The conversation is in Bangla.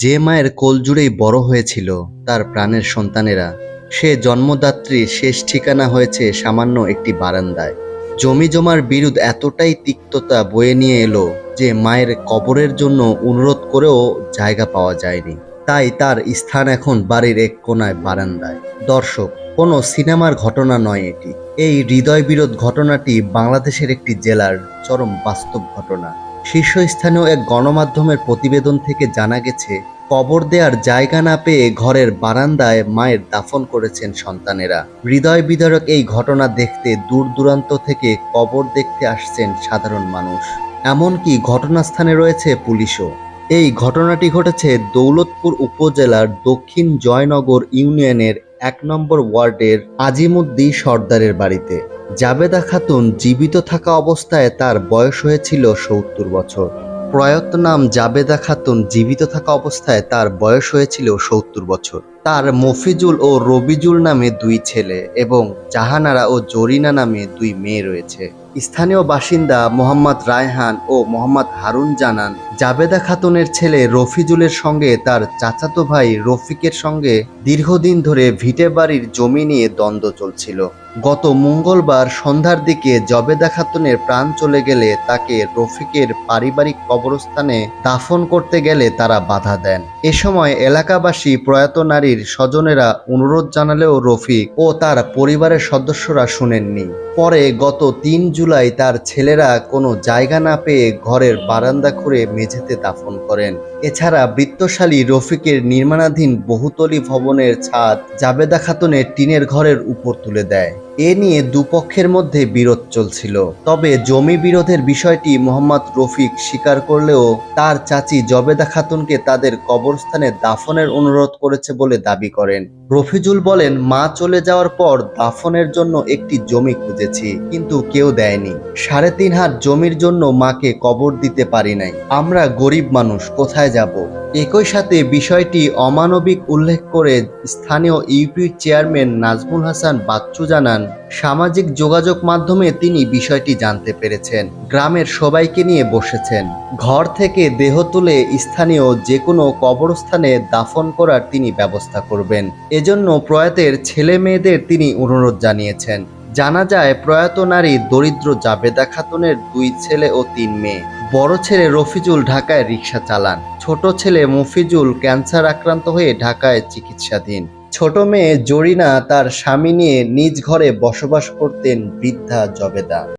যে মায়ের কোল জুড়েই বড় হয়েছিল তার প্রাণের সন্তানেরা, সে জন্মদাত্রীর শেষ ঠিকানা হয়েছে সামান্য একটি বারান্দায়। জমি জমার বিরুদ্ধ এতটাই তিক্ততা বয়ে নিয়ে এলো যে মায়ের কবরের জন্য অনুরোধ করেও জায়গা পাওয়া যায়নি। তাই তার স্থান এখন বাড়ির এক কোনায় বারান্দায়। দর্শক, কোনো সিনেমার ঘটনা নয় এটি। এই হৃদয় বিরোধ ঘটনাটি বাংলাদেশের একটি জেলার চরম বাস্তব ঘটনা। শীর্ষস্থানীয় এক গণমাধ্যমের প্রতিবেদন থেকে জানা গেছে, কবর দেওয়ার জায়গা না পেয়ে ঘরের বারান্দায় মায়ের দাফন করেছেন সন্তানেরা। হৃদয় বিদারক এই ঘটনা দেখতে দূর দূরান্ত থেকে কবর দেখতে আসছেন সাধারণ মানুষ। এমনকি ঘটনাস্থানে রয়েছে পুলিশও। এই ঘটনাটি ঘটেছে দৌলতপুর উপজেলার দক্ষিণ জয়নগর ইউনিয়নের এক নম্বর ওয়ার্ডের আজিমুদ্দি সর্দারের বাড়িতে। জাবেদা খাতুন জীবিত থাকা অবস্থায় তার বয়স হয়েছিল সত্তর বছর। প্রয়াত নাম জাবেদা খাতুন জীবিত থাকা অবস্থায় তার বয়স হয়েছিল সত্তর বছর। তার মফিজুল ও রবিজুল নামে দুই ছেলে এবং জাহানারা ও জরিনা নামে দুই মেয়ে রয়েছে। স্থানীয় বাসিন্দা মোহাম্মদ রায়হান ও মোহাম্মদ হারুন জানান, জাবেদা খাতুনের ছেলে রফিজুলের সঙ্গে তার চাচাতো ভাই রফিকের সঙ্গে দীর্ঘদিন ধরে ভিটে বাড়ির জমি নিয়ে দ্বন্দ্ব চলছিল। গত মঙ্গলবার সন্ধ্যার দিকে জবেদা খাতুনের প্রাণ চলে গেলে তাকে রফিকের পারিবারিক কবরস্থানে দাফন করতে গেলে তারা বাধা দেন। এ সময় এলাকাবাসী প্রয়াত নারীর স্বজনেরা অনুরোধ জানালেও রফিক ও তার পরিবারের সদস্যরা শুনেননি। পরে গত তিন জুলাই তার ছেলেরা কোনো জায়গা না পেয়ে ঘরের বারান্দা খুঁড়ে মেঝেতে দাফন করেন। এছাড়া বৃত্তশালী রফিকের নির্মাণাধীন বহুতলী ভবনের ছাদ জাবেদা খাতুনের টিনের ঘরের উপর তুলে দেয়। এ নিয়ে দুপক্ষের মধ্যে বিরোধ চলছিল। তবে জমি বিরোধের বিষয়টি মোহাম্মদ রফিক স্বীকার করলেও তার চাচি জবেদা খাতুনকে তাদের কবরস্থানে দাফনের অনুরোধ করেছে বলে দাবি করেন। রফিজুল বলেন, মা চলে যাওয়ার পর দাফনের জন্য একটি জমি খুঁজেছি, কিন্তু কেউ দেয়নি। সাড়ে তিন হাত জমির জন্য মাকে কবর দিতে পারি নাই। আমরা গরিব মানুষ, কোথায় যাব? একই সাথে বিষয়টি অমানবিক উল্লেখ করে স্থানীয় ইউপির চেয়ারম্যান নাজমুল হাসান বাচ্চু জানান সামাজিক যোগাযোগ মাধ্যমে তিনি বিষয়টি জানতে পেরেছেন। গ্রামের সবাইকে নিয়ে বসেছেন। ঘর থেকে দেহ তুলে স্থানীয় যে কোনো কবরস্থানে দাফন করার তিনি ব্যবস্থা করবেন। এজন্য প্রয়াতের ছেলে মেয়েদের তিনি অনুরোধ জানিয়েছেন। জানা যায়, প্রয়াত নারী দরিদ্র জাবেদা খাতুনের দুই ছেলে ও তিন মেয়ে। বড় ছেলে রফিজুল ঢাকায় রিক্সা চালান। ছোট ছেলে মফিজুল ক্যান্সার আক্রান্ত হয়ে ঢাকায় চিকিৎসাধীন। ছোট মেয়ে জরিনা তার স্বামী নিয়ে নিজ ঘরে বসবাস করতেন বৃদ্ধা জবেদা।